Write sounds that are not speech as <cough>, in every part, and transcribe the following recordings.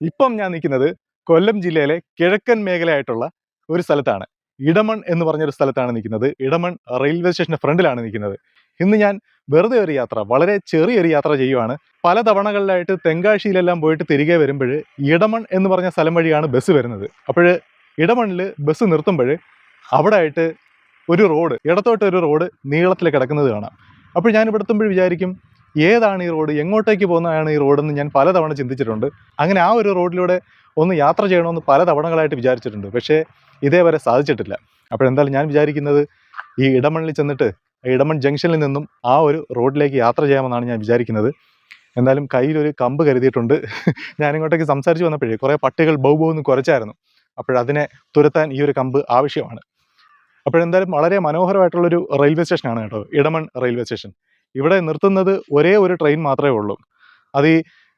ഇപ്പം ഞാൻ നിൽക്കുന്നത് കൊല്ലം ജില്ലയിലെ കിഴക്കൻ മേഖലയായിട്ടുള്ള ഒരു സ്ഥലത്താണ്. ഇടമൺ എന്ന് പറഞ്ഞൊരു സ്ഥലത്താണ് നിൽക്കുന്നത്. ഇടമൺ റെയിൽവേ സ്റ്റേഷന്റെ ഫ്രണ്ടിലാണ് നിൽക്കുന്നത്. ഇന്ന് ഞാൻ വെറുതെ ഒരു യാത്ര വളരെ ചെറിയൊരു യാത്ര ചെയ്യുവാണ്. പല തവണകളിലായിട്ട് തെങ്കാശിയിലെല്ലാം പോയിട്ട് തിരികെ വരുമ്പോൾ ഇടമൺ എന്ന് പറഞ്ഞ സ്ഥലം വഴിയാണ് ബസ് വരുന്നത്. അപ്പോൾ ഇടമണിൽ ബസ് നിർത്തുമ്പോൾ അവിടെ ആയിട്ട് ഒരു റോഡ് ഇടത്തോട്ട് ഒരു റോഡ് നീളത്തിൽ കിടക്കുന്നത് കാണാം. അപ്പോൾ ഞാൻ ഇവിടെ എത്തുമ്പോൾ വിചാരിക്കും ഏതാണ് ഈ റോഡ്? എങ്ങോട്ടേക്ക് പോകുന്നതാണ് ഈ റോഡെന്ന് ഞാൻ പലതവണ ചിന്തിച്ചിട്ടുണ്ട്. അങ്ങനെ ആ ഒരു റോഡിലൂടെ ഒന്ന് യാത്ര ചെയ്യണമെന്ന് പല തവണകളായിട്ട് വിചാരിച്ചിട്ടുണ്ട്. പക്ഷേ ഇതേവരെ സാധിച്ചിട്ടില്ല. അപ്പോഴെന്തായാലും ഞാൻ വിചാരിക്കുന്നത് ഈ ഇടമണ്ണിൽ ചെന്നിട്ട് ഇടമൺ ജംഗ്ഷനിൽ നിന്നും ആ ഒരു റോഡിലേക്ക് യാത്ര ചെയ്യാമെന്നാണ് ഞാൻ വിചാരിക്കുന്നത്. എന്തായാലും കയ്യിലൊരു കമ്പ് കരുതിയിട്ടുണ്ട്. ഞാൻ ഇങ്ങോട്ടേക്ക് സംസാരിച്ച് വന്നപ്പോഴേ കുറേ പട്ടികൾ ബൗ കുറച്ചായിരുന്നു. അപ്പോഴതിനെ തുരത്താൻ ഈ ഒരു കമ്പ് ആവശ്യമാണ്. അപ്പോഴെന്തായാലും വളരെ മനോഹരമായിട്ടുള്ളൊരു റെയിൽവേ സ്റ്റേഷനാണ് കേട്ടോ ഇടമൺ റെയിൽവേ സ്റ്റേഷൻ. ഇവിടെ നിർത്തുന്നത് ഒരേ ഒരു ട്രെയിൻ മാത്രമേ ഉള്ളൂ. അത് ഈ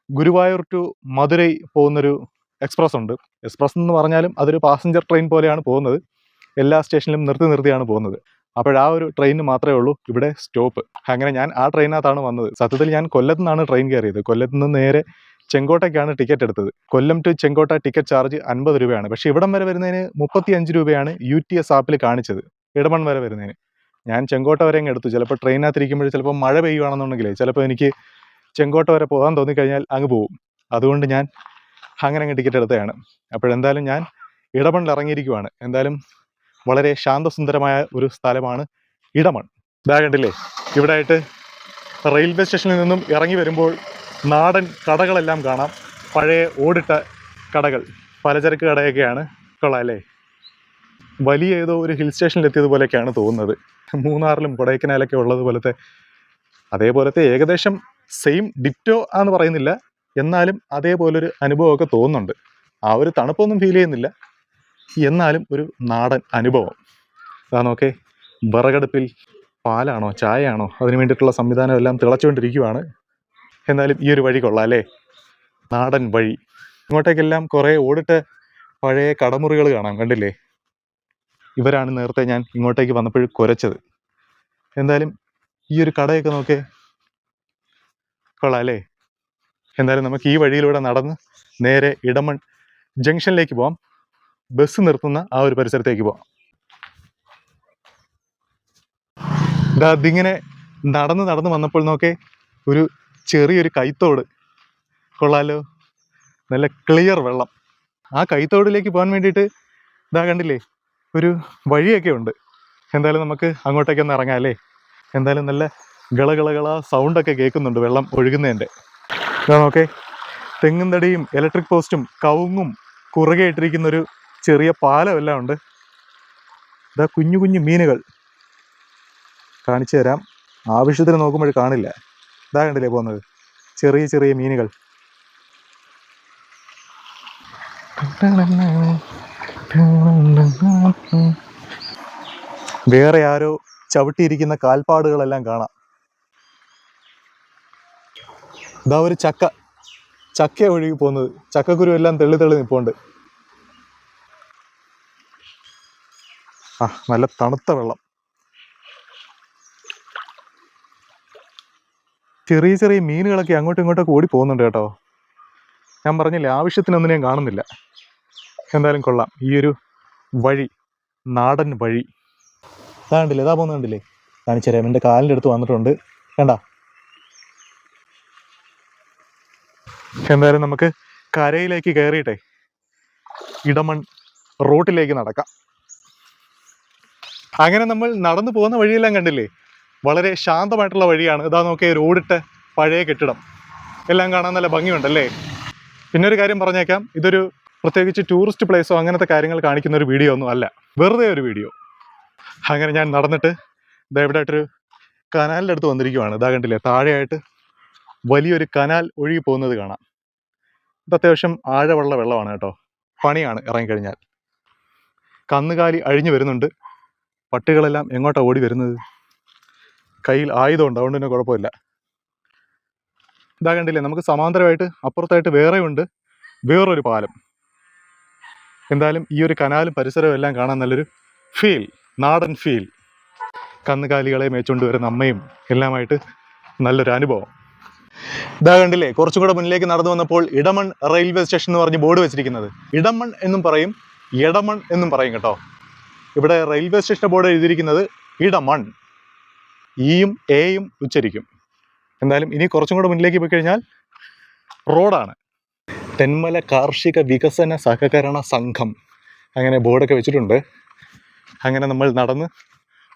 ഗുരുവായൂർ ടു മധുരൈ പോകുന്നൊരു എക്സ്പ്രസ് ഉണ്ട്. എക്സ്പ്രസ് എന്ന് പറഞ്ഞാലും അതൊരു പാസഞ്ചർ ട്രെയിൻ പോലെയാണ് പോകുന്നത്. എല്ലാ സ്റ്റേഷനിലും നിർത്തി നിർത്തിയാണ് പോകുന്നത്. അപ്പോഴാ ഒരു ട്രെയിന് മാത്രമേ ഉള്ളൂ ഇവിടെ സ്റ്റോപ്പ്. അങ്ങനെ ഞാൻ ആ ട്രെയിനകത്താണ് വന്നത്. സത്യത്തിൽ ഞാൻ കൊല്ലത്തു നിന്നാണ് ട്രെയിൻ കയറിയത്. കൊല്ലത്ത് നിന്ന് നേരെ ചെങ്കോട്ടയ്ക്കാണ് ടിക്കറ്റ് എടുത്തത്. Kollam to Chenkotta ticket charge അൻപത് രൂപയാണ്. പക്ഷേ ഇവിടം വരെ വരുന്നതിന് മുപ്പത്തി അഞ്ച് രൂപയാണ് യു ആപ്പിൽ കാണിച്ചത്. ഇടമൺ വരെ വരുന്നതിന്. ഞാൻ ചെങ്കോട്ട വരെ അങ്ങ് എടുത്തു. ചിലപ്പോൾ ട്രെയിനകത്തിരിക്കുമ്പോൾ ചിലപ്പോൾ മഴ പെയ്യുകയാണെന്നുണ്ടെങ്കിലേ ചിലപ്പോൾ എനിക്ക് ചെങ്കോട്ട വരെ പോകാൻ തോന്നിക്കഴിഞ്ഞാൽ അങ്ങ് പോകും അതുകൊണ്ട് ഞാൻ അങ്ങനെ അങ്ങ് ടിക്കറ്റ് എടുത്തതാണ്. അപ്പോഴെന്തായാലും ഞാൻ ഇടമണ്ണിൽ ഇറങ്ങിയിരിക്കുവാണ്. എന്തായാലും വളരെ ശാന്തസുന്ദരമായ ഒരു സ്ഥലമാണ് ഇടമൺ ഇതാ കണ്ടില്ലേ? ഇവിടെ ആയിട്ട് റെയിൽവേ സ്റ്റേഷനിൽ നിന്നും ഇറങ്ങി വരുമ്പോൾ നാടൻ കടകളെല്ലാം കാണാം. പഴയ ഓടിട്ട കടകൾ. പലചരക്ക് കടയൊക്കെയാണ്. കൊള്ളാം അല്ലേ? വലിയ ഏതോ ഒരു ഹിൽ സ്റ്റേഷനിൽ എത്തിയതുപോലെയൊക്കെയാണ് തോന്നുന്നത്. മൂന്നാറിലും കൊടൈക്കനാലൊക്കെ ഉള്ളതുപോലത്തെ അതേപോലത്തെ ഏകദേശം സെയിം ഡിപ്റ്റോ എന്ന് പറയുന്നില്ല. എന്നാലും അതേപോലൊരു അനുഭവമൊക്കെ തോന്നുന്നുണ്ട്. ആ ഒരു തണുപ്പൊന്നും ഫീൽ ചെയ്യുന്നില്ല. എന്നാലും ഒരു നാടൻ അനുഭവം. അതാ നോക്കെ വിറകടുപ്പിൽ പാലാണോ ചായയാണോ അതിന് വേണ്ടിയിട്ടുള്ള സംവിധാനം എല്ലാം തിളച്ചുകൊണ്ടിരിക്കുവാണ്. എന്നാലും ഈ ഒരു വഴി കൊള്ളാം അല്ലേ? നാടൻ വഴി. ഇങ്ങോട്ടേക്കെല്ലാം കുറേ ഓടിട്ട് പഴയ കടമുറികൾ കാണാം കണ്ടില്ലേ? ഇവരാണ് നേരത്തെ ഞാൻ ഇങ്ങോട്ടേക്ക് വന്നപ്പോൾ കുരച്ചത്. എന്തായാലും ഈ ഒരു കടയൊക്കെ നോക്കേ കൊള്ളാം അല്ലേ? എന്തായാലും നമുക്ക് ഈ വഴിയിലൂടെ നടന്ന് നേരെ ഇടമൺ ജംഗ്ഷനിലേക്ക് പോവാം. ബസ് നിർത്തുന്ന ആ ഒരു പരിസരത്തേക്ക് പോവാം. അതിങ്ങനെ നടന്ന് നടന്ന് വന്നപ്പോൾ നോക്കേ ഒരു ചെറിയൊരു കൈത്തോട്. കൊള്ളാലോ? നല്ല ക്ലിയർ വെള്ളം. ആ കൈത്തോടിലേക്ക് പോകാൻ വേണ്ടിയിട്ട് ഇതാ കണ്ടില്ലേ? ഒരു വഴിയൊക്കെ ഉണ്ട്. എന്തായാലും നമുക്ക് അങ്ങോട്ടേക്ക് ഒന്ന് ഇറങ്ങാം അല്ലേ? എന്തായാലും നല്ല ഗളഗളകള സൗണ്ടൊക്കെ കേൾക്കുന്നുണ്ട് വെള്ളം ഒഴുകുന്നതിന്റെ. നോക്കേ. തെങ്ങും തടിയും ഇലക്ട്രിക് പോസ്റ്റും കവുങ്ങും കുറുകെ ഇട്ടിരിക്കുന്ന ഒരു ചെറിയ പാലം എല്ലാം ഉണ്ട്. ഇതാ കുഞ്ഞു കുഞ്ഞു മീനുകൾ. കാണിച്ചു തരാം. ആവശ്യത്തിന് നോക്കുമ്പോൾ കാണില്ല. ഇതാ കണ്ടില്ലേ പോകുന്നത്? ചെറിയ ചെറിയ മീനുകൾ. വേറെ ആരോ ചവിട്ടിയിരിക്കുന്ന കാൽപ്പാടുകളെല്ലാം കാണാം. ഇതാ ഒരു ചക്ക. ചക്ക ഒഴുകി പോകുന്നത്. ചക്കക്കുരു എല്ലാം തെള്ളി തെള്ളി നിൽപ്പുണ്ട് ആ നല്ല തണുത്ത വെള്ളം. ചെറിയ ചെറിയ മീനുകളൊക്കെ അങ്ങോട്ടും ഇങ്ങോട്ടൊക്കെ ഓടി പോകുന്നുണ്ട് കേട്ടോ. ഞാൻ പറഞ്ഞില്ലേ ആവശ്യത്തിനൊന്നും ഞാൻ കാണുന്നില്ല. എന്തായാലും കൊള്ളാം. ഈ ഒരു വഴി നാടൻ വഴി. കണ്ടില്ലേ ഇതാ പോകുന്നത് കണ്ടില്ലേ? കാണിച്ചു തരാം എന്റെ കാലിന്റെ അടുത്ത് വന്നിട്ടുണ്ട്. കണ്ട? എന്തായാലും നമുക്ക് കരയിലേക്ക് കയറിയിട്ടെ. ഇടമൺ റോട്ടിലേക്ക് നടക്കാം. അങ്ങനെ നമ്മൾ നടന്നു പോകുന്ന വഴിയെല്ലാം കണ്ടില്ലേ? വളരെ ശാന്തമായിട്ടുള്ള വഴിയാണ്. ഇതാ നോക്കിയ റോഡിട്ട് പഴയ കെട്ടിടം. എല്ലാം കാണാൻ നല്ല ഭംഗിയുണ്ടല്ലേ? പിന്നെ ഒരു കാര്യം പറഞ്ഞേക്കാം. ഇതൊരു പ്രത്യേകിച്ച് ടൂറിസ്റ്റ് പ്ലേസോ അങ്ങനത്തെ കാര്യങ്ങൾ കാണിക്കുന്ന ഒരു വീഡിയോ ഒന്നും അല്ല. വെറുതെ ഒരു വീഡിയോ അങ്ങനെ ഞാൻ നടന്നിട്ട് ദയവിടായിട്ടൊരു കനാലിന്റെ അടുത്ത് വന്നിരിക്കുവാണ്. ഇതാ കണ്ടില്ലേ? താഴെയായിട്ട് വലിയൊരു കനാൽ ഒഴുകി പോകുന്നത് കാണാം. ഇത് അത്യാവശ്യം ആഴമുള്ള വെള്ളമാണ് കേട്ടോ. പണിയാണ് ഇറങ്ങിക്കഴിഞ്ഞാൽ. കന്നുകാലി അഴിഞ്ഞു വരുന്നുണ്ട്. പട്ടികളെല്ലാം എങ്ങോട്ടാണ് ഓടി വരുന്നത്? കയ്യിൽ ആയുധമുണ്ട്. അതുകൊണ്ട് തന്നെ കുഴപ്പമില്ല. ഇതാ കണ്ടില്ലേ? നമുക്ക് സമാന്തരമായിട്ട് അപ്പുറത്തായിട്ട് വേറെയുണ്ട്. വേറൊരു പാലം. എന്തായാലും ഈ ഒരു കനാലും പരിസരവും എല്ലാം കാണാൻ നല്ലൊരു ഫീൽ നാടൻ ഫീൽ കന്നുകാലികളെ മേച്ചുകൊണ്ട് വരുന്ന അമ്മയും എല്ലാമായിട്ട് നല്ലൊരു അനുഭവം. ഇതാ കണ്ടില്ലേ കുറച്ചും കൂടെ മുന്നിലേക്ക് നടന്നു വന്നപ്പോൾ ഇടമൺ റെയിൽവേ സ്റ്റേഷൻ എന്ന് പറഞ്ഞ് ബോർഡ് വെച്ചിരിക്കുന്നത്. ഇടമൺ എന്നും പറയും ഇടമൺ എന്നും പറയും കേട്ടോ. ഇവിടെ റെയിൽവേ സ്റ്റേഷൻ ബോർഡ് എഴുതിയിരിക്കുന്നത് ഇടമൺ. ഇയും എയും ഉച്ചരിക്കും. എന്തായാലും ഇനി കുറച്ചും കൂടെ മുന്നിലേക്ക് പോയി കഴിഞ്ഞാൽ റോഡാണ്. തെന്മല കാർഷിക വികസന സഹകരണ സംഘം. അങ്ങനെ ബോർഡൊക്കെ വെച്ചിട്ടുണ്ട്. അങ്ങനെ നമ്മൾ നടന്ന്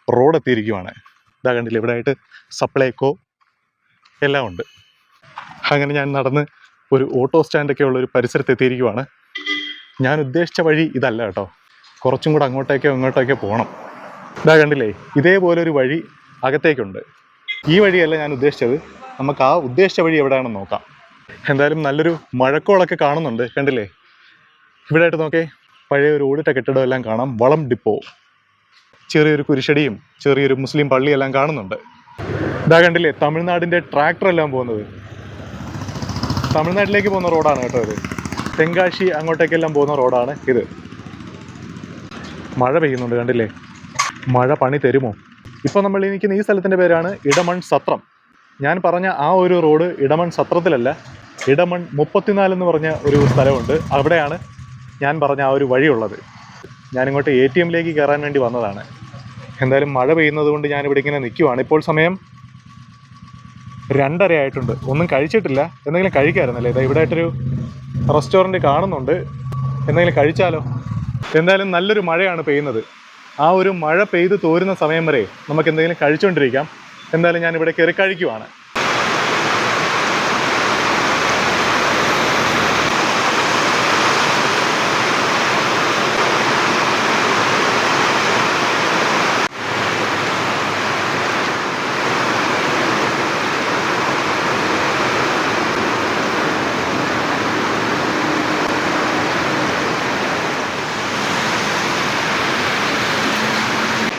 റോഡ് എത്തിയിരിക്കുവാണ് ഇതാ കണ്ടില്ല ഇവിടെ ആയിട്ട് സപ്ലൈകോ എല്ലാം ഉണ്ട്. അങ്ങനെ ഞാൻ നടന്ന് ഒരു ഓട്ടോ സ്റ്റാൻഡൊക്കെ ഉള്ള ഒരു പരിസരത്ത് എത്തിയിരിക്കുവാണ് ഞാൻ ഉദ്ദേശിച്ച വഴി ഇതല്ല കേട്ടോ. കുറച്ചും കൂടെ അങ്ങോട്ടേക്കോ ഇങ്ങോട്ടേക്കോ പോകണം ഇതാ കണ്ടില്ലേ ഇതേപോലെ ഒരു വഴി അകത്തേക്കുണ്ട്. ഈ വഴിയല്ല ഞാൻ ഉദ്ദേശിച്ചത്. നമുക്ക് ആ ഉദ്ദേശിച്ച വഴി എവിടെയാണെന്ന് നോക്കാം. എന്തായാലും നല്ലൊരു മഴക്കോളൊക്കെ കാണുന്നുണ്ട് കണ്ടില്ലേ? ഇവിടെ ആയിട്ട് നോക്കേ പഴയ ഒരു ഓടിട്ട കെട്ടിടം എല്ലാം കാണാം. വളം ഡിപ്പോ. ചെറിയൊരു കുരിശടിയും ചെറിയൊരു മുസ്ലിം പള്ളിയെല്ലാം കാണുന്നുണ്ട്. ഇതാ കണ്ടില്ലേ തമിഴ്നാടിന്റെ ട്രാക്ടർ എല്ലാം പോകുന്നത്. തമിഴ്നാട്ടിലേക്ക് പോകുന്ന റോഡാണ് കേട്ടോ ഇത്. തെങ്കാശി അങ്ങോട്ടേക്കെല്ലാം പോകുന്ന റോഡാണ് ഇത്. മഴ പെയ്യുന്നുണ്ട് കണ്ടില്ലേ? മഴ പണി തരുമോ? ഇപ്പോൾ നമ്മൾ നിൽക്കുന്ന ഈ സ്ഥലത്തിന്റെ പേരാണ് ഇടമൺ സത്രം. ഞാൻ പറഞ്ഞ ആ ഒരു റോഡ് ഇടമൺ സത്രത്തിലല്ല ഇടമൺ മുപ്പത്തിനാല് എന്ന് പറഞ്ഞ ഒരു സ്ഥലമുണ്ട്. അവിടെയാണ് ഞാൻ പറഞ്ഞ ആ ഒരു വഴിയുള്ളത്. ഞാനിങ്ങോട്ട് എ ടി എമ്മിലേക്ക് കയറാൻ വേണ്ടി വന്നതാണ്. എന്തായാലും മഴ പെയ്യുന്നത് കൊണ്ട് ഞാനിവിടെ ഇങ്ങനെ നിൽക്കുവാണ്. ഇപ്പോൾ സമയം രണ്ടര ആയിട്ടുണ്ട്. ഒന്നും കഴിച്ചിട്ടില്ല. എന്തെങ്കിലും കഴിക്കാമായിരുന്നല്ലേ ഇതാ ഇവിടെ ആയിട്ടൊരു റെസ്റ്റോറന്റ് കാണുന്നുണ്ട്. എന്തെങ്കിലും കഴിച്ചാലോ? എന്തായാലും നല്ലൊരു മഴയാണ് പെയ്യുന്നത്. ആ ഒരു മഴ പെയ്ത് തോരുന്ന സമയം വരെ നമുക്ക് എന്തെങ്കിലും കഴിച്ചുകൊണ്ടിരിക്കാം. എന്തായാലും ഞാൻ ഇവിടെ കയറി കഴിക്കുവാണ്.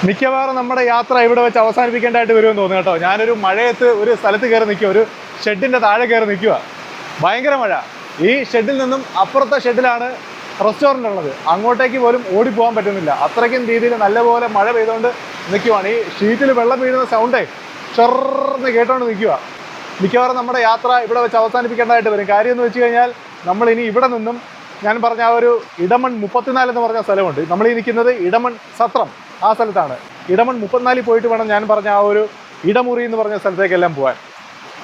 മിക്കവാറും നമ്മുടെ യാത്ര ഇവിടെ വെച്ച് അവസാനിപ്പിക്കേണ്ടതായിട്ട് വരുമെന്ന് തോന്നുന്നു കേട്ടോ. ഞാനൊരു മഴയത്ത് ഒരു സ്ഥലത്ത് കയറി നിൽക്കുക ഒരു ഷെഡിന്റെ താഴെ കയറി നിൽക്കുക. ഭയങ്കര മഴ. ഈ ഷെഡിൽ നിന്നും അപ്പുറത്തെ ഷെഡിലാണ് റെസ്റ്റോറന്റ് ഉള്ളത്. അങ്ങോട്ടേക്ക് പോലും ഓടിപ്പോകാൻ പറ്റുന്നില്ല. അത്രയ്ക്കും രീതിയിൽ നല്ലപോലെ മഴ പെയ്തുകൊണ്ട് നിൽക്കുവാണ്. ഈ ഷീറ്റിൽ വെള്ളം വീഴുന്ന സൗണ്ടേ ചെറുന്ന് കേട്ടോണ്ട് നിൽക്കുക. മിക്കവാറും നമ്മുടെ യാത്ര ഇവിടെ വെച്ച് അവസാനിപ്പിക്കേണ്ടതായിട്ട് വരും. കാര്യം എന്ന് വെച്ച് കഴിഞ്ഞാൽ നമ്മൾ ഇനി ഇവിടെ നിന്നും ഞാൻ പറഞ്ഞ ആ ഒരു ഇടമൺ മുപ്പത്തിനാല് എന്ന് പറഞ്ഞ സ്ഥലമുണ്ട്. നമ്മൾ ഈ നിൽക്കുന്നത് ഇടമൺ സത്രം. ആ സ്ഥലത്താണ്. ഇടമൺ മുപ്പത്തിനാലിൽ പോയിട്ട് വേണം ഞാൻ പറഞ്ഞ ആ ഒരു ഇടമുറി എന്ന് പറഞ്ഞ സ്ഥലത്തേക്കെല്ലാം പോകാൻ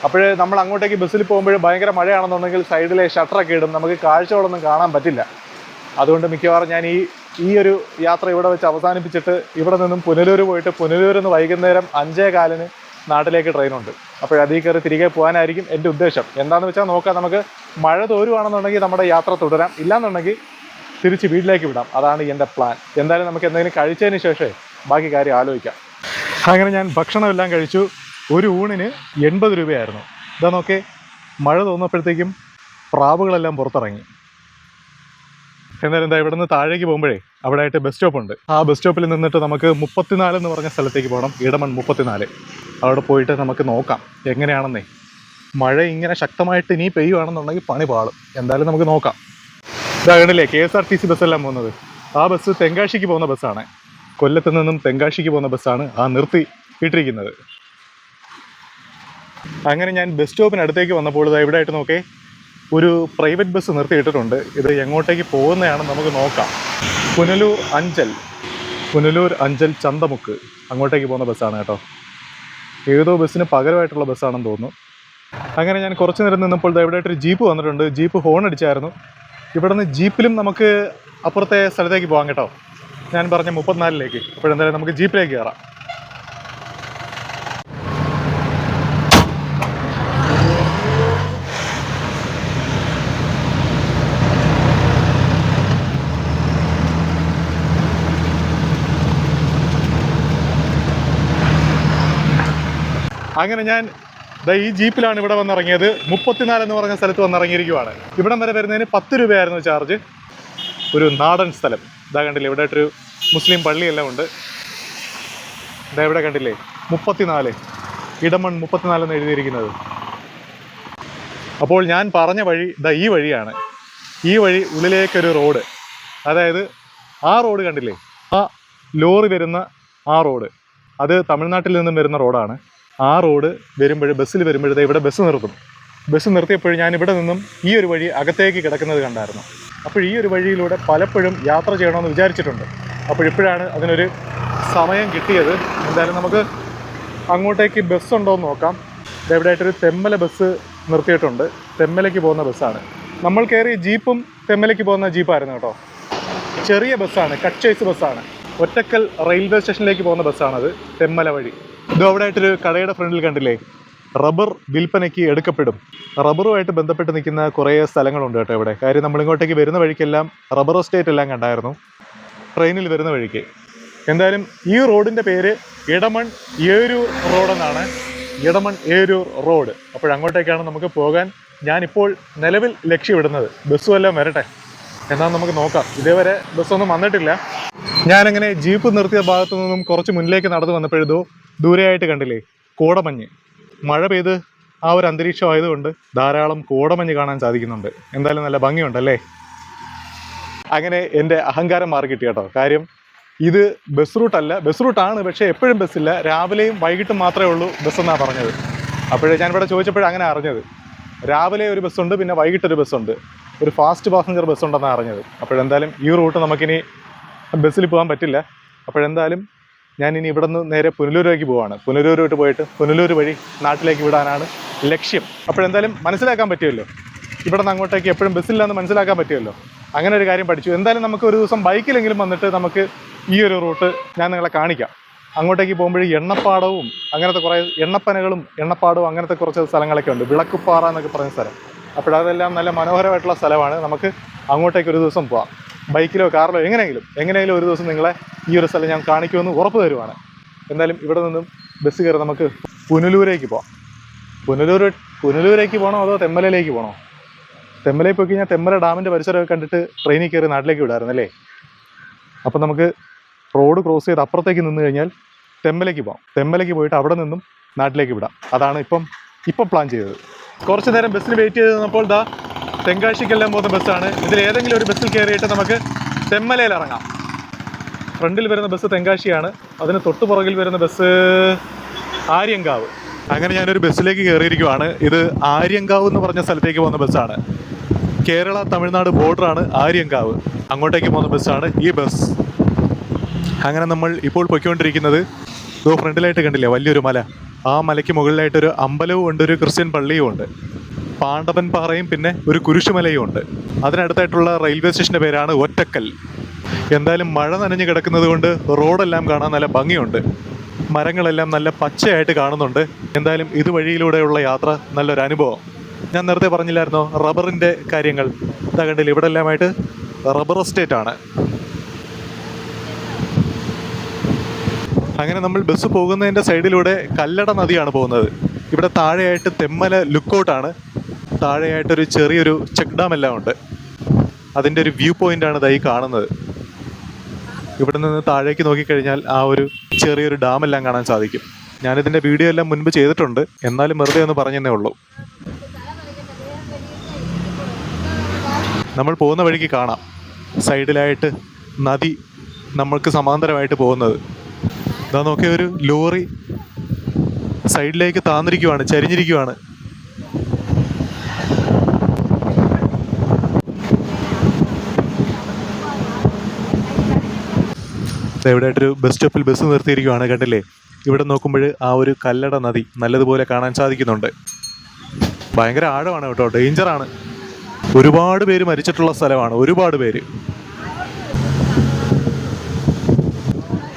അപ്പോൾ നമ്മൾ അങ്ങോട്ടേക്ക് ബസ്സിൽ പോകുമ്പോൾ ഭയങ്കര മഴയാണെന്നുണ്ടെങ്കിൽ സൈഡിലെ ഷട്ടറൊക്കെ ഇടും. നമുക്ക് കാഴ്ചകളൊന്നും കാണാൻ പറ്റില്ല. അതുകൊണ്ട് മിക്കവാറും ഞാൻ ഈ ഈ ഒരു യാത്ര ഇവിടെ വെച്ച് അവസാനിപ്പിച്ചിട്ട് ഇവിടെ നിന്നും പുനലൂർ പോയിട്ട് പുനലൂരിൽ നിന്ന് വൈകുന്നേരം അഞ്ചേ കാലിന് നാട്ടിലേക്ക് ട്രെയിനുണ്ട് അപ്പോൾ അതിൽ കയറി തിരികെ പോകാനായിരിക്കും എന്റെ ഉദ്ദേശം. എന്താണെന്ന് വെച്ചാൽ നോക്കാം നമുക്ക് മഴ തോരുവാണെന്നുണ്ടെങ്കിൽ നമ്മുടെ യാത്ര തുടരാം. ഇല്ലാന്നുണ്ടെങ്കിൽ തിരിച്ച് വീട്ടിലേക്ക് വിടാം. അതാണ് എന്റെ പ്ലാൻ എന്തായാലും നമുക്ക് എന്തെങ്കിലും കഴിച്ചതിന് ശേഷമേ ബാക്കി കാര്യം ആലോചിക്കാം. അങ്ങനെ ഞാൻ ഭക്ഷണമെല്ലാം കഴിച്ചു. ഒരു ഊണിന് എൺപത് രൂപയായിരുന്നു. ഇതാ നോക്കേ മഴ തോന്നപ്പോഴത്തേക്കും പ്രാവുകളെല്ലാം പുറത്തിറങ്ങി. എന്നാലും എന്താ ഇവിടെ നിന്ന് താഴേക്ക് പോകുമ്പോഴേ അവിടെ ആയിട്ട് ബസ് സ്റ്റോപ്പ് ഉണ്ട്. ആ ബസ് സ്റ്റോപ്പിൽ നിന്നിട്ട് നമുക്ക് മുപ്പത്തിനാല് എന്ന് പറഞ്ഞ സ്ഥലത്തേക്ക് പോകണം. ഇടമൺ മുപ്പത്തിനാല്. അവിടെ പോയിട്ട് നമുക്ക് നോക്കാം. എങ്ങനെയാണെന്നേ. മഴ ഇങ്ങനെ ശക്തമായിട്ട് ഇനി പെയ്യുവാണെന്നുണ്ടെങ്കിൽ പണി പാളും. എന്തായാലും നമുക്ക് നോക്കാം. ഇതാ കണ്ടില്ലേ K S R T C ബസ്സെല്ലാം പോകുന്നത്. ആ ബസ് തെങ്കാശിക്ക് പോകുന്ന ബസ്സാണ് കൊല്ലത്ത് നിന്നും തെങ്കാശിക്ക് പോകുന്ന ബസ്സാണ് ആ നിർത്തി ഇട്ടിരിക്കുന്നത്. അങ്ങനെ ഞാൻ ബസ് സ്റ്റോപ്പിനടുത്തേക്ക് വന്നപ്പോൾ ഇതാ ഇവിടെ ആയിട്ട് നോക്കേ ഒരു പ്രൈവറ്റ് ബസ് നിർത്തിയിട്ടിട്ടുണ്ട് ഇത് എങ്ങോട്ടേക്ക് പോകുന്നതാണ് നമുക്ക് നോക്കാം. പുനലൂർ അഞ്ചൽ പുനലൂർ അഞ്ചൽ ചന്തമുക്ക് അങ്ങോട്ടേക്ക് പോകുന്ന ബസ്സാണ് കേട്ടോ. ഏതോ ബസ്സിന് പകരമായിട്ടുള്ള ബസ്സാണെന്ന് തോന്നുന്നു. അങ്ങനെ ഞാൻ കുറച്ച് നേരം നിന്നപ്പോൾ ഇതാ ഇവിടെ ആയിട്ടൊരു ജീപ്പ് വന്നിട്ടുണ്ട്. ജീപ്പ് ഹോൺ അടിച്ചായിരുന്നു. ഇവിടെ നിന്ന് ജീപ്പിലും നമുക്ക് അപ്പുറത്തെ സ്ഥലത്തേക്ക് പോകാം കേട്ടോ. ഞാൻ പറഞ്ഞ മുപ്പത്തിനാലിലേക്ക്. ഇപ്പോഴെന്തായാലും നമുക്ക് ജീപ്പിലേക്ക് കയറാം. അങ്ങനെ ഞാൻ ഈ ജീപ്പിലാണ് ഇവിടെ വന്നിറങ്ങിയത്. മുപ്പത്തിനാല് എന്ന് പറഞ്ഞ സ്ഥലത്ത് വന്നിറങ്ങിയിരിക്കുവാണ്. ഇവിടം വരെ വരുന്നതിന് പത്ത് രൂപയായിരുന്നു ചാർജ് ഒരു നാടൻ സ്ഥലം. ഇതാ കണ്ടില്ലേ ഇവിടെ ഒരു മുസ്ലിം പള്ളിയെല്ലാം ഉണ്ട്. ഇതാ ഇവിടെ കണ്ടില്ലേ മുപ്പത്തിനാല്. ഇടമൺ മുപ്പത്തിനാല് എന്ന് എഴുതിയിരിക്കുന്നത്. അപ്പോൾ ഞാൻ പറഞ്ഞ വഴി ഇതാ ഈ വഴിയാണ്. ഈ വഴി ഉള്ളിലേക്കൊരു റോഡ്. അതായത് ആ റോഡ് കണ്ടില്ലേ ആ ലോറി വരുന്ന ആ റോഡ്. അത് തമിഴ്നാട്ടിൽ നിന്നും വരുന്ന റോഡാണ്. ആ റോഡ് വരുമ്പോൾ ബസ്സിൽ വരുമ്പോഴത്തേ ഇവിടെ ബസ് നിർത്തും. ബസ് നിർത്തിയപ്പോൾ ഞാൻ ഇവിടെ നിന്നും ഈ ഒരു വഴി അകത്തേക്ക് കിടക്കുന്നത് കണ്ടായിരുന്നു. അപ്പോൾ ഈ ഒരു വഴിയിലൂടെ പലപ്പോഴും യാത്ര ചെയ്യണമെന്ന് വിചാരിച്ചിട്ടുണ്ട്. അപ്പോൾ ഇപ്പോഴാണ് അതിനൊരു സമയം കിട്ടിയത്. എന്തായാലും നമുക്ക് അങ്ങോട്ടേക്ക് ബസ് ഉണ്ടോ എന്ന് നോക്കാം. ഇതെവിടെയായിട്ടൊരു തെമ്മല ബസ് നിർത്തിയിട്ടുണ്ട്. തെമ്മലയ്ക്ക് പോകുന്ന ബസ്സാണ്. നമ്മൾ കയറിയ ജീപ്പും തെമ്മലയ്ക്ക് പോകുന്ന ജീപ്പായിരുന്നു കേട്ടോ. ചെറിയ ബസ്സാണ് കച്ചേസ് ബസ്സാണ്. ഒറ്റക്കൽ റെയിൽവേ സ്റ്റേഷനിലേക്ക് പോകുന്ന ബസ്സാണത് തെമ്മല വഴി. ഇത് അവിടെ ആയിട്ടൊരു കടയുടെ ഫ്രണ്ടിൽ കണ്ടില്ലേ? റബ്ബർ വിൽപ്പനയ്ക്ക് എടുക്കപ്പെടും. റബ്ബറുമായിട്ട് ബന്ധപ്പെട്ട് നിൽക്കുന്ന കുറേ സ്ഥലങ്ങളുണ്ട് കേട്ടോ ഇവിടെ. കാര്യം നമ്മളിങ്ങോട്ടേക്ക് വരുന്ന വഴിക്കെല്ലാം റബ്ബർ എസ്റ്റേറ്റ് എല്ലാം കണ്ടായിരുന്നു. ട്രെയിനിൽ വരുന്ന വഴിക്ക്. എന്തായാലും ഈ റോഡിന്റെ പേര് ഇടമൺ ഏരൂർ റോഡെന്നാണ് ഇടമൺ ഏരൂർ റോഡ്. അപ്പോൾ അങ്ങോട്ടേക്കാണ് നമുക്ക് പോകാൻ. ഞാനിപ്പോൾ നിലവിൽ ലക്ഷ്യമിടുന്നത്. ബസ്സും എല്ലാം വരട്ടെ. എന്നാൽ നമുക്ക് നോക്കാം. ഇതേവരെ ബസ്സൊന്നും വന്നിട്ടില്ല. ഞാനങ്ങനെ ജീപ്പ് നിർത്തിയ ഭാഗത്തു നിന്നും കുറച്ച് മുന്നിലേക്ക് നടന്നു വന്നപ്പോഴതോ ദൂരെയായിട്ട് കണ്ടില്ലേ? കോടമഞ്ഞ്. മഴ പെയ്ത് ആ ഒരു അന്തരീക്ഷം ആയതുകൊണ്ട് ധാരാളം കോടമഞ്ഞ് കാണാൻ സാധിക്കുന്നുണ്ട്. എന്തായാലും നല്ല ഭംഗിയുണ്ടല്ലേ അങ്ങനെ എന്റെ അഹങ്കാരം മാറി കിട്ടി കേട്ടോ. കാര്യം ഇത് ബസ് റൂട്ടല്ല ബസ് റൂട്ടാണ് പക്ഷേ എപ്പോഴും ബസ്സില്ല രാവിലെയും വൈകിട്ടും മാത്രമേ ഉള്ളൂ ബസ് എന്നാണ് പറഞ്ഞത്. അപ്പോഴേ ഞാനിവിടെ ചോദിച്ചപ്പോഴേ അങ്ങനെ അറിഞ്ഞത്. രാവിലെ ഒരു ബസ്സുണ്ട് പിന്നെ വൈകിട്ടൊരു ബസ്സുണ്ട് ഒരു ഫാസ്റ്റ് പാസഞ്ചർ ബസ്സുണ്ടെന്നാണ് അറിഞ്ഞത്. അപ്പോഴെന്തായാലും ഈ റൂട്ട് നമുക്കിനി ബസ്സിൽ പോകാൻ പറ്റില്ല. അപ്പോഴെന്തായാലും ഞാൻ ഇനി ഇവിടെ നിന്ന് നേരെ പുനലൂരിലേക്ക് പോവാണ്. പുനലൂരോട്ട് പോയിട്ട് പുനലൂർ വഴി നാട്ടിലേക്ക് വിടാനാണ് ലക്ഷ്യം. അപ്പോഴെന്തായാലും മനസ്സിലാക്കാൻ പറ്റുമല്ലോ. ഇവിടെ നിന്ന് അങ്ങോട്ടേക്ക് എപ്പോഴും ബസ്സില്ലാന്ന് മനസ്സിലാക്കാൻ പറ്റുമല്ലോ. അങ്ങനെ ഒരു കാര്യം പഠിച്ചു. എന്തായാലും നമുക്ക് ഒരു ദിവസം ബൈക്കിലെങ്കിലും വന്നിട്ട് നമുക്ക് ഈ ഒരു റൂട്ട് ഞാൻ നിങ്ങളെ കാണിക്കാം. അങ്ങോട്ടേക്ക് പോകുമ്പോൾ എണ്ണപ്പാടവും അങ്ങനത്തെ കുറേ എണ്ണപ്പനകളും എണ്ണപ്പാടവും അങ്ങനത്തെ കുറച്ച് സ്ഥലങ്ങളൊക്കെ ഉണ്ട്. വിളക്കുപ്പാറ എന്നൊക്കെ പറയുന്ന സ്ഥലം. അപ്പോഴതെല്ലാം നല്ല മനോഹരമായിട്ടുള്ള സ്ഥലമാണ്. നമുക്ക് അങ്ങോട്ടേക്ക് ഒരു ദിവസം പോവാം. ബൈക്കിലോ കാറിലോ എങ്ങനെയെങ്കിലും എങ്ങനെയെങ്കിലും ഒരു ദിവസം നിങ്ങളെ ഈ ഒരു സ്ഥലം ഞാൻ കാണിക്കുമെന്ന് ഉറപ്പ് തരുവാണ്. എന്തായാലും ഇവിടെ നിന്നും ബസ് കയറി നമുക്ക് പുനലൂരേക്ക് പോവാം. പുനലൂർ പുനലൂരേക്ക് പോകണോ അതോ തെമ്മലയിലേക്ക് പോകണോ തെമ്മലയിൽ പോയി കഴിഞ്ഞാൽ തെമ്മല ഡാമിന്റെ പരിസരമൊക്കെ കണ്ടിട്ട് ട്രെയിനിൽ കയറി നാട്ടിലേക്ക് വിടാമായിരുന്നു അല്ലേ? അപ്പം നമുക്ക് റോഡ് ക്രോസ് ചെയ്ത് അപ്പുറത്തേക്ക് നിന്ന് കഴിഞ്ഞാൽ തെമ്മലയ്ക്ക് പോകാം തെമ്മലയ്ക്ക് പോയിട്ട് അവിടെ നിന്നും നാട്ടിലേക്ക് വിടാം. അതാണ് ഇപ്പം ഇപ്പം പ്ലാൻ ചെയ്തത്. കുറച്ച് നേരം ബസ്സിന് വെയിറ്റ് ചെയ്ത് നിന്നപ്പോൾ ദാ തെങ്കാശിക്കെല്ലാം പോകുന്ന ബസ്സാണ്. ഇതിൽ ഏതെങ്കിലും ഒരു ബസ്സിൽ കയറിയിട്ട് നമുക്ക് തെമ്മലയിൽ ഇറങ്ങാം. ഫ്രണ്ടിൽ വരുന്ന ബസ് തെങ്കാശിയാണ്. അതിന് തൊട്ടു പുറകിൽ വരുന്ന ബസ് ആര്യങ്കാവ്. അങ്ങനെ ഞാനൊരു ബസ്സിലേക്ക് കയറിയിരിക്കുവാണ്. ഇത് ആര്യങ്കാവ് എന്ന് പറഞ്ഞ സ്ഥലത്തേക്ക് പോകുന്ന ബസ്സാണ്. കേരള തമിഴ്നാട് ബോർഡറാണ് ആര്യങ്കാവ്. അങ്ങോട്ടേക്ക് പോകുന്ന ബസ്സാണ് ഈ ബസ്. അങ്ങനെ നമ്മൾ ഇപ്പോൾ പൊയ്ക്കൊണ്ടിരിക്കുന്നത്. ഇതോ ഫ്രണ്ടിലായിട്ട് കണ്ടില്ലേ? വലിയൊരു മല. ആ മലയ്ക്ക് മുകളിലായിട്ടൊരു അമ്പലവും ഉണ്ട് ഒരു ക്രിസ്ത്യൻ പള്ളിയും ഉണ്ട്. പാണ്ഡവൻ പാറയും പിന്നെ ഒരു കുരിശുമലയും ഉണ്ട്. അതിനടുത്തായിട്ടുള്ള റെയിൽവേ സ്റ്റേഷന്റെ പേരാണ് ഒറ്റക്കൽ. എന്തായാലും മഴ നനഞ്ഞു കിടക്കുന്നത് കൊണ്ട് റോഡെല്ലാം കാണാൻ നല്ല ഭംഗിയുണ്ട്. മരങ്ങളെല്ലാം നല്ല പച്ചയായിട്ട് കാണുന്നുണ്ട്. എന്തായാലും ഇതുവഴിയിലൂടെയുള്ള യാത്ര നല്ലൊരു അനുഭവം. ഞാൻ നേരത്തെ പറഞ്ഞില്ലായിരുന്നോ റബ്ബറിന്റെ കാര്യങ്ങൾ. ഇതാ കണ്ടില്ല ഇവിടെ എല്ലാമായിട്ട് റബ്ബർ എസ്റ്റേറ്റ് ആണ്. അങ്ങനെ നമ്മൾ ബസ് പോകുന്നതിന്റെ സൈഡിലൂടെ കല്ലട നദിയാണ് പോകുന്നത്. ഇവിടെ താഴെയായിട്ട് തെമ്മല ലുക്കൗട്ടാണ് താഴെയായിട്ടൊരു ചെറിയൊരു ചെക്ക് ഡാം എല്ലാം ഉണ്ട്. അതിന്റെ ഒരു വ്യൂ പോയിന്റ് പോയിന്റാണ് ഇതായി കാണുന്നത്. ഇവിടെ നിന്ന് താഴേക്ക് നോക്കിക്കഴിഞ്ഞാൽ ആ ഒരു ചെറിയൊരു ഡാം എല്ലാം കാണാൻ സാധിക്കും. ഞാനിതിന്റെ വീഡിയോ എല്ലാം മുൻപ് ചെയ്തിട്ടുണ്ട്. എന്നാലും വെറുതെ ഒന്ന് പറഞ്ഞതേ ഉള്ളൂ. നമ്മൾ പോകുന്ന വഴിക്ക് കാണാം. സൈഡിലായിട്ട് നദി നമ്മൾക്ക് സമാന്തരമായിട്ട് പോകുന്നത്. ഇതാ നോക്കിയ ഒരു ലോറി സൈഡിലേക്ക് താന്നിരിക്കുവാണ് ചരിഞ്ഞിരിക്കുവാണ്. ഇവിടെയായിട്ടൊരു ബസ് സ്റ്റോപ്പിൽ ബസ് നിർത്തിയിരിക്കുകയാണ് കണ്ടില്ലേ? ഇവിടെ നോക്കുമ്പോൾ ആ ഒരു കല്ലട നദി നല്ലതുപോലെ കാണാൻ സാധിക്കുന്നുണ്ട്. ഭയങ്കര ആഴമാണ് കേട്ടോ ഡേഞ്ചറാണ് ഒരുപാട് പേര് മരിച്ചിട്ടുള്ള സ്ഥലമാണ് ഒരുപാട് പേര്.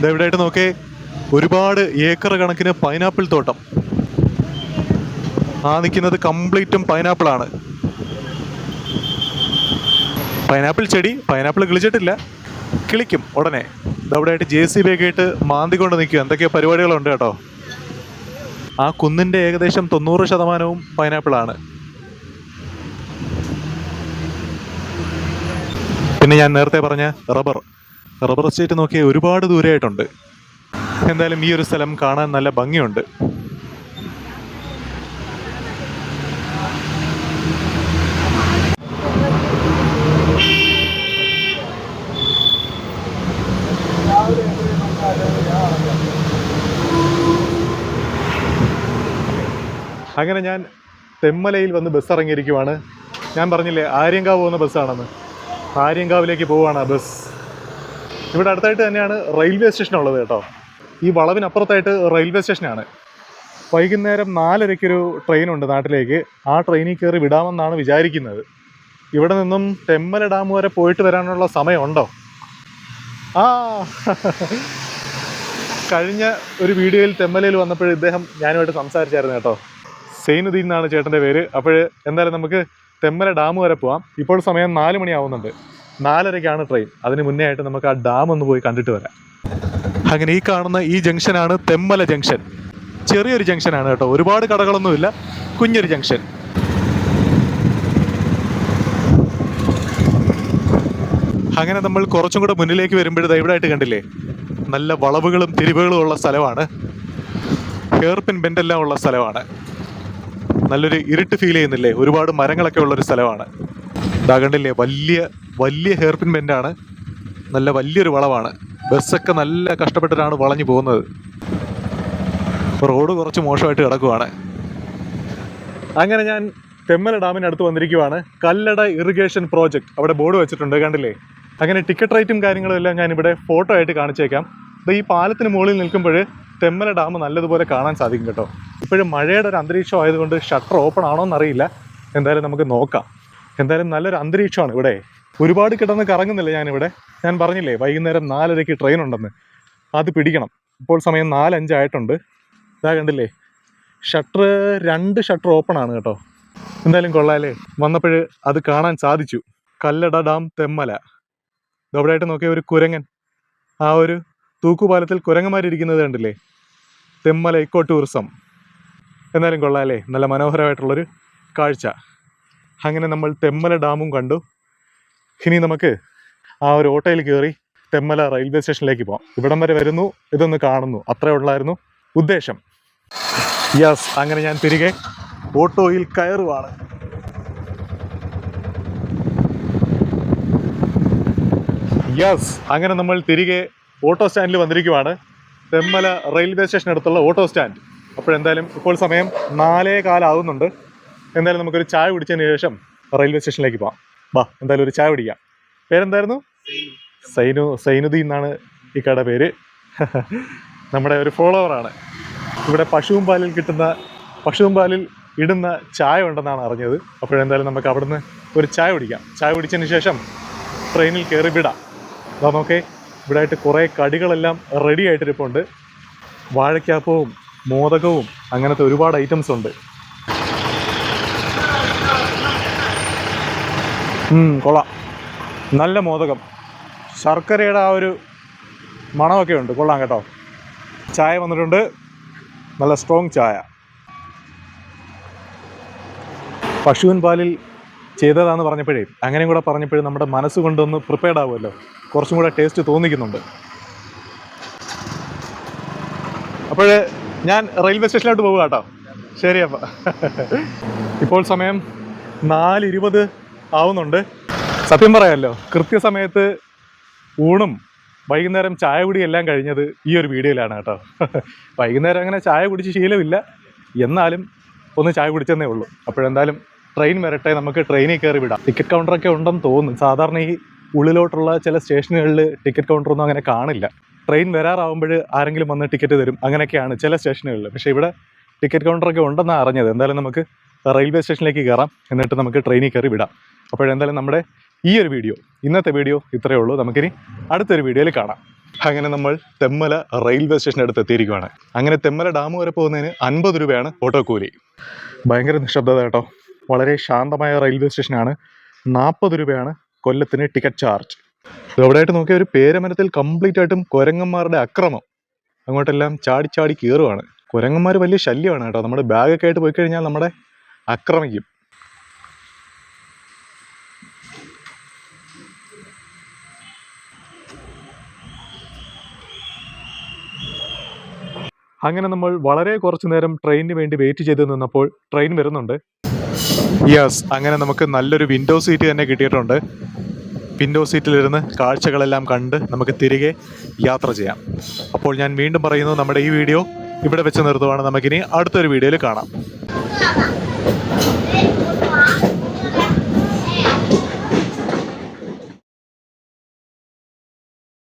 ദേ ഇവിടെയായിട്ട് നോക്കേ ഒരുപാട് ഏക്കർ കണക്കിന് പൈനാപ്പിൾ തോട്ടം. ആ നിൽക്കുന്നത് കംപ്ലീറ്റും പൈനാപ്പിൾ ആണ്. പൈനാപ്പിൾ ചെടി പൈനാപ്പിൾ കിളിച്ചിട്ടില്ല. കിളിക്കും ഉടനെ. ഇതവിടെയായിട്ട് ജെ സി ബി ഒക്കെ ആയിട്ട് മാന്തി കൊണ്ട് നിൽക്കുക എന്തൊക്കെയോ പരിപാടികളുണ്ട് കേട്ടോ. ആ കുന്നിന്റെ ഏകദേശം തൊണ്ണൂറ് ശതമാനവും പൈനാപ്പിൾ ആണ്. പിന്നെ ഞാൻ നേരത്തെ പറഞ്ഞ റബ്ബർ. റബ്ബർ എസ്റ്റേറ്റ് നോക്കിയാൽ ഒരുപാട് ദൂരമായിട്ടുണ്ട് എന്തായാലും ഈ ഒരു സ്ഥലം കാണാൻ നല്ല ഭംഗിയുണ്ട്. അങ്ങനെ ഞാൻ തെമ്മലയിൽ വന്ന് ബസ് ഇറങ്ങിയിരിക്കുവാണ്. ഞാൻ പറഞ്ഞില്ലേ ആര്യങ്കാവ് പോകുന്ന ബസ്സാണെന്ന് ആര്യങ്കാവിലേക്ക് പോവുകയാണ് ആ ബസ് ഇവിടെ അടുത്തായിട്ട് തന്നെയാണ് റെയിൽവേ സ്റ്റേഷൻ ഉള്ളത് കേട്ടോ. ഈ വളവിനപ്പുറത്തായിട്ട് റെയിൽവേ സ്റ്റേഷനാണ് വൈകുന്നേരം നാലരയ്ക്കൊരു ട്രെയിൻ ഉണ്ട് നാട്ടിലേക്ക്. ആ ട്രെയിനിൽ കയറി വിടാമെന്നാണ് വിചാരിക്കുന്നത്. ഇവിടെ നിന്നും തെമ്മല ഡാം വരെ പോയിട്ട് വരാനുള്ള സമയമുണ്ടോ? ആ കഴിഞ്ഞ ഒരു വീഡിയോയിൽ തെമ്മലയിൽ വന്നപ്പോൾ ഇദ്ദേഹം ഞാനുമായിട്ട് സംസാരിച്ചായിരുന്നു കേട്ടോ. സൈനുദ്ദീൻ എന്നാണ് ചേട്ടന്റെ പേര്. അപ്പോൾ എന്തായാലും നമുക്ക് തെമ്മല ഡാം വരെ പോവാം. ഇപ്പോൾ സമയം നാല് മണിയാവുന്നുണ്ട്. നാലരയ്ക്കാണ് ട്രെയിൻ. അതിന് മുന്നേ ആയിട്ട് നമുക്ക് ആ ഡാം ഒന്ന് പോയി കണ്ടിട്ട് വരാം. അങ്ങനെ ഈ കാണുന്ന ഈ ജംഗ്ഷനാണ് തെമ്മല ജംഗ്ഷൻ. ചെറിയൊരു ജംഗ്ഷനാണ് കേട്ടോ. ഒരുപാട് കടകളൊന്നുമില്ല. കുഞ്ഞൊരു ജംഗ്ഷൻ. അങ്ങനെ നമ്മൾ കുറച്ചും കൂടെ മുന്നിലേക്ക് വരുമ്പോഴത് ഇവിടായിട്ട് കണ്ടില്ലേ? നല്ല വളവുകളും തിരിവുകളും ഉള്ള സ്ഥലമാണ്. ഹെയർപിൻ ബെൻഡെല്ലാം ഉള്ള സ്ഥലമാണ്. നല്ലൊരു ഇരുട്ട് ഫീൽ ചെയ്യുന്നില്ലേ? ഒരുപാട് മരങ്ങളൊക്കെ ഉള്ള ഒരു സ്ഥലമാണ്. ഇതാ കണ്ടില്ലേ? വലിയ വലിയ ഹെയർപിൻ ബെൻഡാണ് നല്ല വലിയൊരു വളവാണ്. ബസ്സൊക്കെ നല്ല കഷ്ടപ്പെട്ടിട്ടാണ് വളഞ്ഞു പോകുന്നത്. റോഡ് കുറച്ച് മോശമായിട്ട് കിടക്കുവാണ്. അങ്ങനെ ഞാൻ തെമ്മല ഡാമിനടുത്ത് വന്നിരിക്കുവാണ്. കല്ലട ഇറിഗേഷൻ പ്രോജക്റ്റ് അവിടെ ബോർഡ് വെച്ചിട്ടുണ്ട് കണ്ടില്ലേ? അങ്ങനെ ടിക്കറ്റ് റേറ്റും കാര്യങ്ങളും എല്ലാം ഞാൻ ഇവിടെ ഫോട്ടോ ആയിട്ട് കാണിച്ചേക്കാം. ദാ ഈ പാലത്തിന് മുകളിൽ നിൽക്കുമ്പോൾ തെമ്മല ഡാം നല്ലതുപോലെ കാണാൻ സാധിക്കും കേട്ടോ. ഇപ്പോഴും മഴയുടെ ഒരു അന്തരീക്ഷം ആയതുകൊണ്ട് ഷട്ടർ ഓപ്പൺ ആണോ എന്നറിയില്ല. എന്തായാലും നമുക്ക് നോക്കാം. എന്തായാലും നല്ലൊരു അന്തരീക്ഷമാണ് ഇവിടെ. ഒരുപാട് കിടന്ന് കറങ്ങുന്നില്ല ഞാനിവിടെ. ഞാൻ പറഞ്ഞില്ലേ വൈകുന്നേരം നാലരയ്ക്ക് ട്രെയിൻ ഉണ്ടെന്ന്. അത് പിടിക്കണം. ഇപ്പോൾ സമയം നാലഞ്ചായിട്ടുണ്ട് ഇതാ കണ്ടില്ലേ ഷട്ടർ രണ്ട് ഷട്ടർ ഓപ്പൺ ആണ് കേട്ടോ. എന്തായാലും കൊള്ളാലേ. വന്നപ്പോൾ അത് കാണാൻ സാധിച്ചു. കല്ലട ഡാം തെമ്മല. ഇതവിടെയായിട്ട് നോക്കിയ ഒരു കുരങ്ങൻ. ആ ഒരു തൂക്കുപാലത്തിൽ കുരങ്ങന്മാരിരിക്കുന്നത് കണ്ടില്ലേ? തെമ്മല ഇക്കോ ടൂറിസം എന്നാലും കൊള്ളാലേ നല്ല മനോഹരമായിട്ടുള്ളൊരു കാഴ്ച. അങ്ങനെ നമ്മൾ തെമ്മല ഡാമും കണ്ടു. ഇനി നമുക്ക് ആ ഒരു ഓട്ടോയിൽ കയറി തെമ്മല റെയിൽവേ സ്റ്റേഷനിലേക്ക് പോകാം ഇവിടം വരെ വരുന്നു ഇതൊന്ന് കാണുന്നു. അത്രേ ഉള്ളായിരുന്നു ഉദ്ദേശം. യെസ് അങ്ങനെ ഞാൻ തിരികെ ഓട്ടോയിൽ കയറുവാണ്. യെസ് അങ്ങനെ നമ്മൾ തിരികെ ഓട്ടോ സ്റ്റാൻഡിൽ വന്നിരിക്കുവാണ്. തെമ്മല റെയിൽവേ സ്റ്റേഷൻ അടുത്തുള്ള ഓട്ടോ സ്റ്റാൻഡ്. അപ്പോഴെന്തായാലും ഇപ്പോൾ സമയം നാലേ കാലാവുന്നുണ്ട് എന്തായാലും നമുക്കൊരു ചായ കുടിച്ചതിന് ശേഷം റെയിൽവേ സ്റ്റേഷനിലേക്ക് പോവാം. വാ എന്തായാലും ഒരു ചായ കുടിക്കാം. പേരെന്തായിരുന്നു? സൈനു സൈനുദ്ദീൻ എന്നാണ് ഈ കട പേര്. <laughs> നമ്മുടെ ഒരു ഫോളോവറാണ്. ഇവിടെ പശുവും പാലിൽ കിട്ടുന്ന പശുവും പാലിൽ ഇടുന്ന ചായ ഉണ്ടെന്നാണ് അറിഞ്ഞത്. അപ്പോഴെന്തായാലും നമുക്ക് അവിടുന്ന് ഒരു ചായ കുടിക്കാം. ചായ കുടിച്ചതിന് ശേഷം ട്രെയിനിൽ കയറി വിടാം. അതാ നോക്കേ. ഇവിടെ ആയിട്ട് കുറേ കടികളെല്ലാം റെഡി ആയിട്ടിരിപ്പുണ്ട് വാഴയ്ക്കാപ്പവും മോദകവും അങ്ങനത്തെ ഒരുപാട് ഐറ്റംസ് ഉണ്ട്. കൊള്ളാം. നല്ല മോദകം. ശർക്കരയുടെ ആ ഒരു മണമൊക്കെ ഉണ്ട്. കൊള്ളാം കേട്ടോ. ചായ വന്നിട്ടുണ്ട്. നല്ല സ്ട്രോങ് ചായ. പശുവിൻ പാലിൽ ചെയ്തതാന്ന് പറഞ്ഞപ്പോഴേ അങ്ങനെയും കൂടെ പറഞ്ഞപ്പോഴേ നമ്മുടെ മനസ്സുകൊണ്ടൊന്ന് പ്രിപ്പയർഡ് ആവുമല്ലോ. കുറച്ചും കൂടെ ടേസ്റ്റ് തോന്നിക്കുന്നുണ്ട്. അപ്പോൾ ഞാൻ റെയിൽവേ സ്റ്റേഷനിലോട്ട് പോകുക കേട്ടോ. ശരി അപ്പ. ഇപ്പോൾ സമയം നാല് ഇരുപത് ആവുന്നുണ്ട്. സത്യം പറയാമല്ലോ കൃത്യസമയത്ത് ഊണും വൈകുന്നേരം ചായ കുടിയും എല്ലാം കഴിഞ്ഞത് ഈ ഒരു വീഡിയോയിലാണ് കേട്ടോ. വൈകുന്നേരം അങ്ങനെ ചായ കുടിച്ച് ശീലമില്ല. എന്നാലും ഒന്ന് ചായ കുടിച്ചെന്നേ ഉള്ളൂ. അപ്പോഴെന്തായാലും ട്രെയിൻ വരട്ടെ നമുക്ക് ട്രെയിനിൽ കയറി വിടാം. ടിക്കറ്റ് കൗണ്ടറൊക്കെ ഉണ്ടെന്ന് തോന്നുന്നു. സാധാരണ ഈ ഉള്ളിലോട്ടുള്ള ചില സ്റ്റേഷനുകളിൽ ടിക്കറ്റ് കൗണ്ടറൊന്നും അങ്ങനെ കാണില്ല. ട്രെയിൻ വരാറാവുമ്പോൾ ആരെങ്കിലും വന്ന് ടിക്കറ്റ് തരും. അങ്ങനെയൊക്കെയാണ് ചില സ്റ്റേഷനുകളിൽ പക്ഷേ ഇവിടെ ടിക്കറ്റ് കൗണ്ടറൊക്കെ ഉണ്ടെന്നാണ് അറിഞ്ഞത്. എന്തായാലും നമുക്ക് റെയിൽവേ സ്റ്റേഷനിലേക്ക് കയറാം. എന്നിട്ട് നമുക്ക് ട്രെയിനിൽ കയറി വിടാം. അപ്പോഴെന്തായാലും നമ്മുടെ ഈ ഒരു വീഡിയോ ഇന്നത്തെ വീഡിയോ ഇത്രയേ ഉള്ളൂ. നമുക്കിനി അടുത്തൊരു വീഡിയോയിൽ കാണാം. അങ്ങനെ നമ്മൾ തെമ്മല റെയിൽവേ സ്റ്റേഷന്റെ അടുത്ത് എത്തിയിരിക്കുകയാണ് അങ്ങനെ തെമ്മല ഡാം വരെ പോകുന്നതിന് അൻപത് രൂപയാണ് ഓട്ടോ കൂലി. ഭയങ്കര നിശബ്ദത കേട്ടോ. വളരെ ശാന്തമായ റെയിൽവേ സ്റ്റേഷനാണ്. നാൽപ്പത് രൂപയാണ് കൊല്ലത്തിന് ടിക്കറ്റ് ചാർജ്. എവിടെയായിട്ട് നോക്കിയ ഒരു പേരമരത്തിൽ കംപ്ലീറ്റ് ആയിട്ടും കുരങ്ങന്മാരുടെ അക്രമം. അങ്ങോട്ടെല്ലാം ചാടി ചാടി കീറുവാണ്. കുരങ്ങന്മാർ വലിയ ശല്യമാണ് കേട്ടോ. നമ്മുടെ ബാഗൊക്കെ ആയിട്ട് പോയി കഴിഞ്ഞാൽ നമ്മുടെ ആക്രമിക്കും അങ്ങനെ നമ്മൾ വളരെ കുറച്ചു നേരം ട്രെയിനിന് വേണ്ടി വെയിറ്റ് ചെയ്ത് നിന്നപ്പോൾ ട്രെയിൻ വരുന്നുണ്ട്. യെസ് അങ്ങനെ നമുക്ക് നല്ലൊരു വിൻഡോ സീറ്റ് തന്നെ കിട്ടിയിട്ടുണ്ട്. വിൻഡോ സീറ്റിലിരുന്ന് കാഴ്ചകളെല്ലാം കണ്ട് നമുക്ക് തിരികെ യാത്ര ചെയ്യാം. അപ്പോൾ ഞാൻ വീണ്ടും പറയുന്നു നമ്മുടെ ഈ വീഡിയോ ഇവിടെ വെച്ച് നിർത്തുവാണ്. നമുക്കിനി അടുത്തൊരു വീഡിയോയിൽ കാണാം.